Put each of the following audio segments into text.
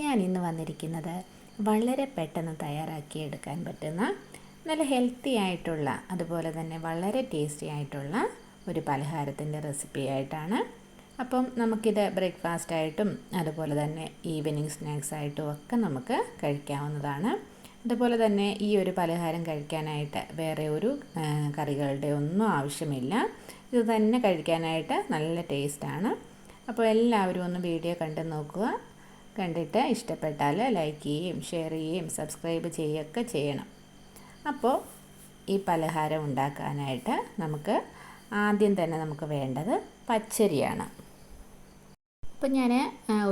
ഞാൻ ഇന്ന് വന്നിരിക്കുന്നത് വളരെ പെട്ടെന്ന് തയ്യാറാക്കി എടുക്കാൻ പറ്റുന്ന നല്ല ഹെൽത്തി ആയിട്ടുള്ള അതുപോലെ തന്നെ വളരെ ടേസ്റ്റി ആയിട്ടുള്ള ഒരു പലഹാരത്തിന്റെ റെസിപ്പി ആയിട്ടാണ്. അപ്പം നമുക്കിത് ബ്രേക്ക്ഫാസ്റ്റ് ആയിട്ടും അതുപോലെ തന്നെ ഈവനിങ് സ്നാക്സ് ആയിട്ടും ഒക്കെ നമുക്ക് കഴിക്കാവുന്നതാണ്. അതുപോലെ തന്നെ ഈ ഒരു പലഹാരം കഴിക്കാനായിട്ട് വേറെ ഒരു കറികളുടെ ഒന്നും ആവശ്യമില്ല. ഇത് തന്നെ കഴിക്കാനായിട്ട് നല്ല ടേസ്റ്റാണ് അപ്പോൾ എല്ലാവരും ഒന്ന് വീഡിയോ കണ്ട് നോക്കുക. കണ്ടിട്ട് ഇഷ്ടപ്പെട്ടാൽ ലൈക്ക് ചെയ്യുകയും ഷെയർ ചെയ്യുകയും സബ്സ്ക്രൈബ് ചെയ്യുകയൊക്കെ ചെയ്യണം. അപ്പോൾ ഈ പലഹാരം ഉണ്ടാക്കാനായിട്ട് നമുക്ക് ആദ്യം തന്നെ നമുക്ക് വേണ്ടത് പച്ചരിയാണ്. അപ്പോൾ ഞാൻ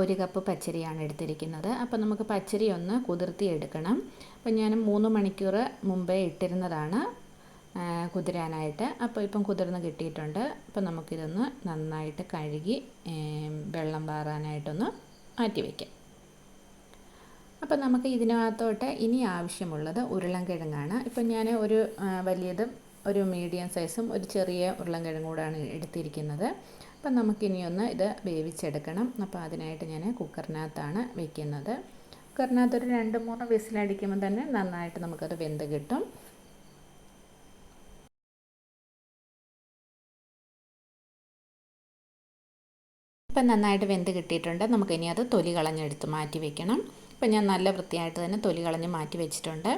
ഒരു കപ്പ് പച്ചരിയാണ് എടുത്തിരിക്കുന്നത്. അപ്പോൾ നമുക്ക് പച്ചരി ഒന്ന് കുതിർത്തി എടുക്കണം. അപ്പം ഞാൻ മൂന്ന് മണിക്കൂർ മുമ്പേ ഇട്ടിരുന്നതാണ് കുതിരാനായിട്ട്. അപ്പോൾ ഇപ്പം കുതിർന്ന് കിട്ടിയിട്ടുണ്ട്. അപ്പം നമുക്കിതൊന്ന് നന്നായിട്ട് കഴുകി വെള്ളം പാറാനായിട്ടൊന്ന് മാറ്റി വയ്ക്കാം അപ്പോൾ നമുക്ക് ഇതിനകത്തോട്ട് ഇനി ആവശ്യമുള്ളത് ഉരുളൻകിഴങ്ങാണ്. ഇപ്പം ഞാൻ ഒരു വലിയതും ഒരു മീഡിയം സൈസും ഒരു ചെറിയ ഉരുളൻകിഴങ്ങ് കൂടാണ് എടുത്തിരിക്കുന്നത്. അപ്പം നമുക്കിനിയൊന്ന് ഇത് വേവിച്ചെടുക്കണം. അപ്പോൾ അതിനായിട്ട് ഞാൻ കുക്കറിനകത്താണ് വെക്കുന്നത്. കുക്കറിനകത്തൊരു രണ്ട് മൂന്ന് വിസിലടിക്കുമ്പോൾ തന്നെ നന്നായിട്ട് നമുക്കത് വെന്ത് കിട്ടും. ഇപ്പം നന്നായിട്ട് വെന്ത് കിട്ടിയിട്ടുണ്ട്. നമുക്കിനി അത് തൊലി കളഞ്ഞെടുത്ത് മാറ്റി വെക്കണം. ഇപ്പം ഞാൻ നല്ല വൃത്തിയായിട്ട് തന്നെ തൊലി കളഞ്ഞ് മാറ്റി വെച്ചിട്ടുണ്ട്.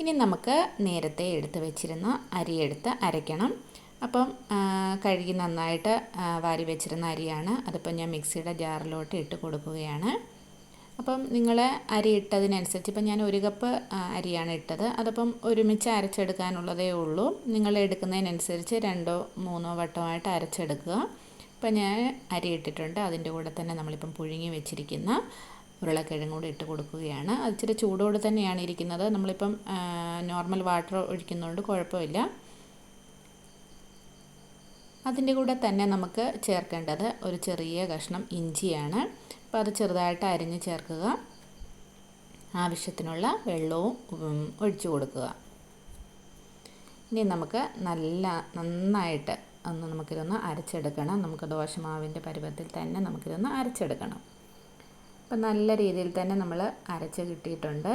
ഇനി നമുക്ക് നേരത്തെ എടുത്ത് വെച്ചിരുന്ന അരിയെടുത്ത് അരയ്ക്കണം. അപ്പം കഴുകി നന്നായിട്ട് വാരി വെച്ചിരുന്ന അരിയാണ്. അതിപ്പം ഞാൻ മിക്സിയുടെ ജാറിലോട്ട് ഇട്ട് കൊടുക്കുകയാണ്. അപ്പം നിങ്ങൾ അരി ഇട്ടതിനനുസരിച്ച് ഇപ്പം ഞാൻ ഒരു കപ്പ് അരിയാണ് ഇട്ടത്. അതപ്പം ഒരുമിച്ച് അരച്ചെടുക്കാനുള്ളതേ ഉള്ളൂ. നിങ്ങൾ എടുക്കുന്നതിനനുസരിച്ച് രണ്ടോ മൂന്നോ വട്ടമായിട്ട് അരച്ചെടുക്കുക. ഇപ്പം ഞാൻ അരി ഇട്ടിട്ടുണ്ട്. അതിന്റെ കൂടെ തന്നെ നമ്മളിപ്പം പുഴുങ്ങി വെച്ചിരിക്കുന്ന ഉരുളക്കിഴങ്ങ് കൂടി ഇട്ട് കൊടുക്കുകയാണ്. അത് ഇച്ചിരി ചൂടോട് തന്നെയാണ് ഇരിക്കുന്നത്. നമ്മളിപ്പം നോർമൽ വാട്ടർ ഒഴിക്കുന്നതുകൊണ്ട് കുഴപ്പമില്ല. അതിന്റെ കൂടെ തന്നെ നമുക്ക് ചേർക്കേണ്ടത് ഒരു ചെറിയ കഷ്ണം ഇഞ്ചിയാണ്. അപ്പോൾ അത് ചെറുതായിട്ട് അരിഞ്ഞ് ചേർക്കുക. ആവശ്യത്തിനുള്ള വെള്ളവും ഒഴിച്ചു കൊടുക്കുക. ഇനി നമുക്ക് നല്ല നന്നായിട്ട് ഒന്ന് നമുക്കിതൊന്ന് അരച്ചെടുക്കണം. നമുക്ക് ദോശമാവിന്റെ പരുവത്തിൽ തന്നെ നമുക്കിതൊന്ന് അരച്ചെടുക്കണം. അപ്പം നല്ല രീതിയിൽ തന്നെ നമ്മൾ അരച്ച് കിട്ടിയിട്ടുണ്ട്.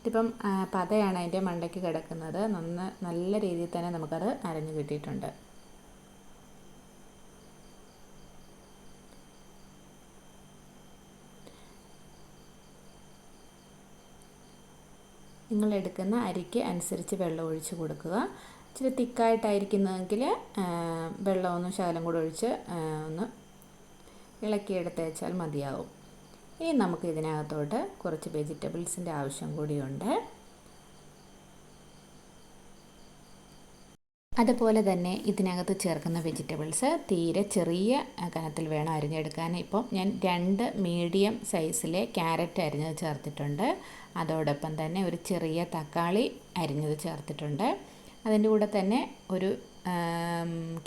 ഇതിപ്പം പതയാണ് അതിന്റെ മണ്ടയ്ക്ക് കിടക്കുന്നത്. നന്ന നല്ല രീതിയിൽ തന്നെ നമുക്കത് അരഞ്ഞ് കിട്ടിയിട്ടുണ്ട്. നിങ്ങൾ എടുക്കുന്ന അരിക്ക് അനുസരിച്ച് വെള്ളം ഒഴിച്ച് കൊടുക്കുക. ഇച്ചിരി തിക്കായിട്ടായിരിക്കുന്നതെങ്കിൽ വെള്ളമൊന്നും ശകലം കൂടെ ഒഴിച്ച് ഒന്ന് ഇളക്കിയെടുത്ത് വെച്ചാൽ മതിയാവും. ഇനി നമുക്ക് ഇതിനകത്തോട്ട് കുറച്ച് വെജിറ്റബിൾസിന്റെ ആവശ്യം കൂടിയുണ്ട്. അതുപോലെ തന്നെ ഇതിനകത്ത് ചേർക്കുന്ന വെജിറ്റബിൾസ് തീരെ ചെറിയ കനത്തിൽ വേണം അരിഞ്ഞെടുക്കാൻ. ഇപ്പം ഞാൻ രണ്ട് മീഡിയം സൈസിലെ ക്യാരറ്റ് അരിഞ്ഞത് ചേർത്തിട്ടുണ്ട്. അതോടൊപ്പം തന്നെ ഒരു ചെറിയ തക്കാളി അരിഞ്ഞത് ചേർത്തിട്ടുണ്ട്. അതിന്റെ കൂടെ തന്നെ ഒരു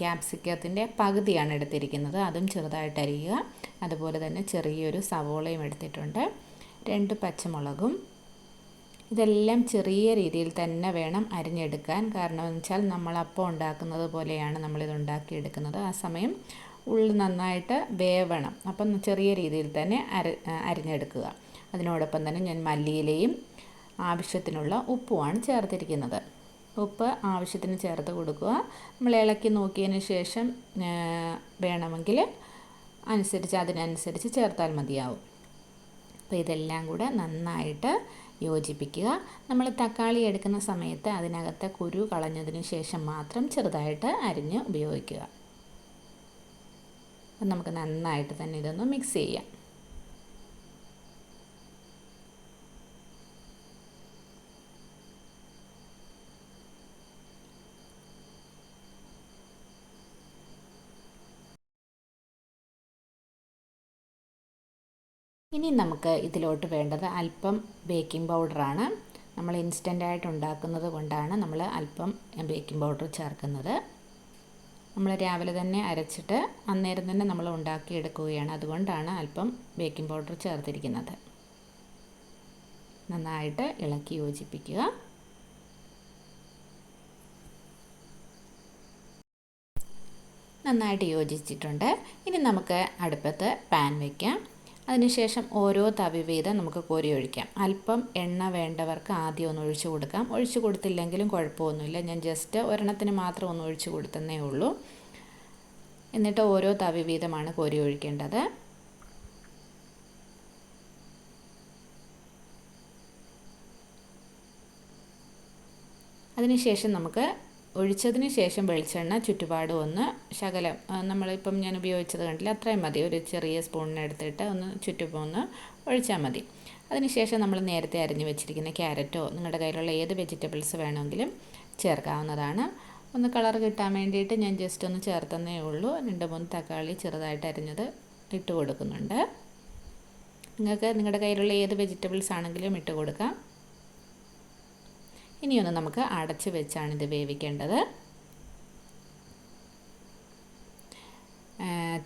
ക്യാപ്സിക്കത്തിന്റെ പകുതിയാണ് എടുത്തിരിക്കുന്നത്. അതും ചെറുതായിട്ട് അരിയുക. അതുപോലെ തന്നെ ചെറിയൊരു സവോളയും എടുത്തിട്ടുണ്ട്. രണ്ട് പച്ചമുളകും. ഇതെല്ലാം ചെറിയ രീതിയിൽ തന്നെ വേണം അരിഞ്ഞെടുക്കാൻ. കാരണം എന്ന് വെച്ചാൽ നമ്മൾ അപ്പം ഉണ്ടാക്കുന്നത് പോലെയാണ് നമ്മളിത് ഉണ്ടാക്കിയെടുക്കുന്നത്. ആ സമയം ഉള്ളി നന്നായിട്ട് വേവണം. അപ്പം ചെറിയ രീതിയിൽ തന്നെ അര അരിഞ്ഞെടുക്കുക. അതിനോടൊപ്പം തന്നെ ഞാൻ മല്ലിയിലയും ആവശ്യത്തിനുള്ള ഉപ്പുമാണ് ചേർത്തിരിക്കുന്നത്. ഉപ്പ് ആവശ്യത്തിന് ചേർത്ത് കൊടുക്കുക. നമ്മൾ ഇളക്കി നോക്കിയതിന് ശേഷം വേണമെങ്കിൽ അനുസരിച്ച് അതിനനുസരിച്ച് ചേർത്താൽ മതിയാവും. അപ്പോൾ ഇതെല്ലാം കൂടെ നന്നായിട്ട് യോജിപ്പിക്കുക. നമ്മൾ തക്കാളി എടുക്കുന്ന സമയത്ത് അതിനകത്തെ കുരു കളഞ്ഞതിന് ശേഷം മാത്രം ചെറുതായിട്ട് അരിഞ്ഞ് ഉപയോഗിക്കുക. അപ്പം നമുക്ക് നന്നായിട്ട് തന്നെ ഇതൊന്ന് മിക്സ് ചെയ്യാം. ഇനി നമുക്ക് ഇതിലോട്ട് വേണ്ടത് അല്പം ബേക്കിംഗ് പൗഡറാണ് നമ്മൾ ഇൻസ്റ്റന്റായിട്ട് ഉണ്ടാക്കുന്നത് കൊണ്ടാണ് നമ്മൾ അല്പം ബേക്കിംഗ് പൗഡർ ചേർക്കുന്നത്. നമ്മൾ രാവിലെ തന്നെ അരച്ചിട്ട് അന്നേരം തന്നെ നമ്മൾ ഉണ്ടാക്കിയെടുക്കുകയാണ്. അതുകൊണ്ടാണ് അല്പം ബേക്കിംഗ് പൗഡർ ചേർത്തിരിക്കുന്നത്. നന്നായിട്ട് ഇളക്കി യോജിപ്പിക്കുക. നന്നായിട്ട് യോജിച്ചിട്ടുണ്ട്. ഇനി നമുക്ക് അടുപ്പത്ത് പാൻ വയ്ക്കാം അതിനുശേഷം ഓരോ തവി വീതം നമുക്ക് കോരി ഒഴിക്കാം. അല്പം എണ്ണ വേണ്ടവർക്ക് ആദ്യം ഒന്ന് ഒഴിച്ചു കൊടുക്കാം. ഒഴിച്ചു കൊടുത്തില്ലെങ്കിലും കുഴപ്പമൊന്നുമില്ല. ഞാൻ ജസ്റ്റ് ഒരെണ്ണത്തിന് മാത്രം ഒന്ന് ഒഴിച്ചു കൊടുത്തന്നേ ഉള്ളൂ. എന്നിട്ട് ഓരോ തവി വീതമാണ് കോരി ഒഴിക്കേണ്ടത്. അതിനുശേഷം നമുക്ക് ഒഴിച്ചതിന് ശേഷം വെളിച്ചെണ്ണ ചുറ്റുപാടും ഒന്ന് ശകലം. നമ്മളിപ്പം ഞാൻ ഉപയോഗിച്ചത് കണ്ടില്ല അത്രയും മതി. ഒരു ചെറിയ സ്പൂണിനെടുത്തിട്ട് ഒന്ന് ചുറ്റുപോ ഒന്ന് ഒഴിച്ചാൽ മതി. അതിനുശേഷം നമ്മൾ നേരത്തെ അരിഞ്ഞു വെച്ചിരിക്കുന്ന ക്യാരറ്റോ നിങ്ങളുടെ കയ്യിലുള്ള ഏത് വെജിറ്റബിൾസ് വേണമെങ്കിലും ചേർക്കാവുന്നതാണ്. ഒന്ന് കളർ കിട്ടാൻ വേണ്ടിയിട്ട് ഞാൻ ജസ്റ്റ് ഒന്ന് ചേർത്തന്നേ ഉള്ളൂ. രണ്ട് മൂന്ന് തക്കാളി ചെറുതായിട്ട് അരിഞ്ഞത് ഇട്ട് കൊടുക്കുന്നുണ്ട്. നിങ്ങൾക്ക് നിങ്ങളുടെ കയ്യിലുള്ള ഏത് വെജിറ്റബിൾസ് ആണെങ്കിലും ഇട്ട് കൊടുക്കാം. ഇനിയൊന്ന് നമുക്ക് അടച്ച് വെച്ചാണ് ഇത് വേവിക്കേണ്ടത്.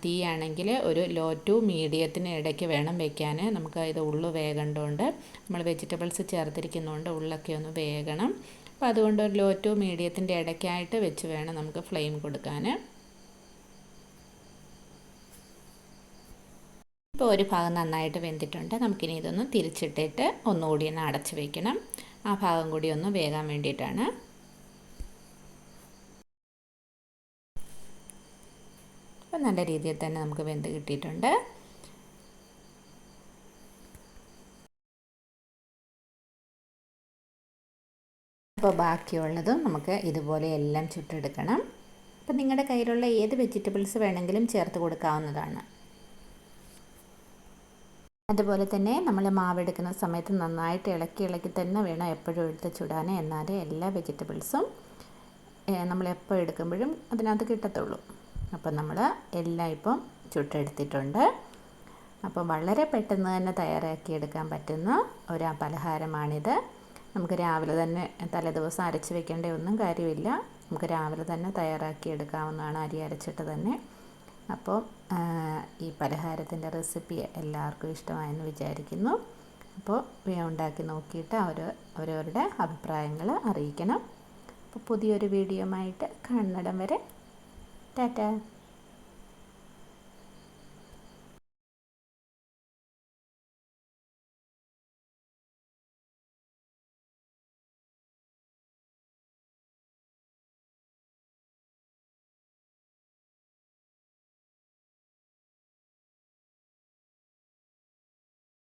തീയാണെങ്കിൽ ഒരു ലോ ടു മീഡിയത്തിന് ഇടയ്ക്ക് വേണം വെക്കാൻ. നമുക്ക് ഇത് ഉള്ളു വേകേണ്ടതുകൊണ്ട് നമ്മൾ വെജിറ്റബിൾസ് ചേർത്തിരിക്കുന്നതുകൊണ്ട് ഉള്ളൊക്കെ ഒന്ന് വേഗണം അപ്പോൾ അതുകൊണ്ട് ഒരു ലോ ടു മീഡിയത്തിന്റെ ഇടയ്ക്കായിട്ട് വെച്ച് വേണം നമുക്ക് ഫ്ലെയിം കൊടുക്കാൻ. ഇപ്പോൾ ഒരു ഭാഗം നന്നായിട്ട് വെന്തിട്ടുണ്ട്. നമുക്കിനി ഇതൊന്ന് തിരിച്ചിട്ടിട്ട് ഒന്നുകൂടി ഒന്ന് അടച്ച് വയ്ക്കണം ആ ഭാഗം കൂടി ഒന്ന് വേകാൻ വേണ്ടിയിട്ടാണ്. അപ്പം നല്ല രീതിയിൽ തന്നെ നമുക്ക് വെന്ത് കിട്ടിയിട്ടുണ്ട്. അപ്പോൾ ബാക്കിയുള്ളതും നമുക്ക് ഇതുപോലെ എല്ലാം ചുട്ടെടുക്കണം. അപ്പം നിങ്ങളുടെ കയ്യിലുള്ള ഏത് വെജിറ്റബിൾസ് വേണമെങ്കിലും ചേർത്ത് കൊടുക്കാവുന്നതാണ്. അതുപോലെ തന്നെ നമ്മൾ മാവ് എടുക്കുന്ന സമയത്ത് നന്നായിട്ട് ഇളക്കി ഇളക്കി തന്നെ വേണം എപ്പോഴും എടുത്ത് ചുടാൻ. എന്നാലേ എല്ലാ വെജിറ്റബിൾസും നമ്മൾ എപ്പോൾ എടുക്കുമ്പോഴും അതിനകത്ത് കിട്ടത്തുള്ളൂ. അപ്പം നമ്മൾ എല്ലാം ഇപ്പം ചുട്ടെടുത്തിട്ടുണ്ട്. അപ്പം വളരെ പെട്ടെന്ന് തന്നെ തയ്യാറാക്കി എടുക്കാൻ പറ്റുന്ന ഒരു പലഹാരമാണിത്. നമുക്ക് രാവിലെ തന്നെ തലേദിവസം അരച്ച് വെക്കേണ്ട ഒന്നും കാര്യമില്ല. നമുക്ക് രാവിലെ തന്നെ തയ്യാറാക്കി എടുക്കാവുന്നതാണ് അരി അരച്ചിട്ട് തന്നെ. അപ്പോൾ ഈ പലഹാരത്തിന്റെ റെസിപ്പി എല്ലാവർക്കും ഇഷ്ടമായെന്ന് വിചാരിക്കുന്നു. അപ്പോൾ ഉണ്ടാക്കി നോക്കിയിട്ട് അവർ അവരവരുടെ അഭിപ്രായങ്ങൾ അറിയിക്കണം. അപ്പോൾ പുതിയൊരു വീഡിയോ ആയിട്ട് കാണുന്നിടം വരെ ടാറ്റ.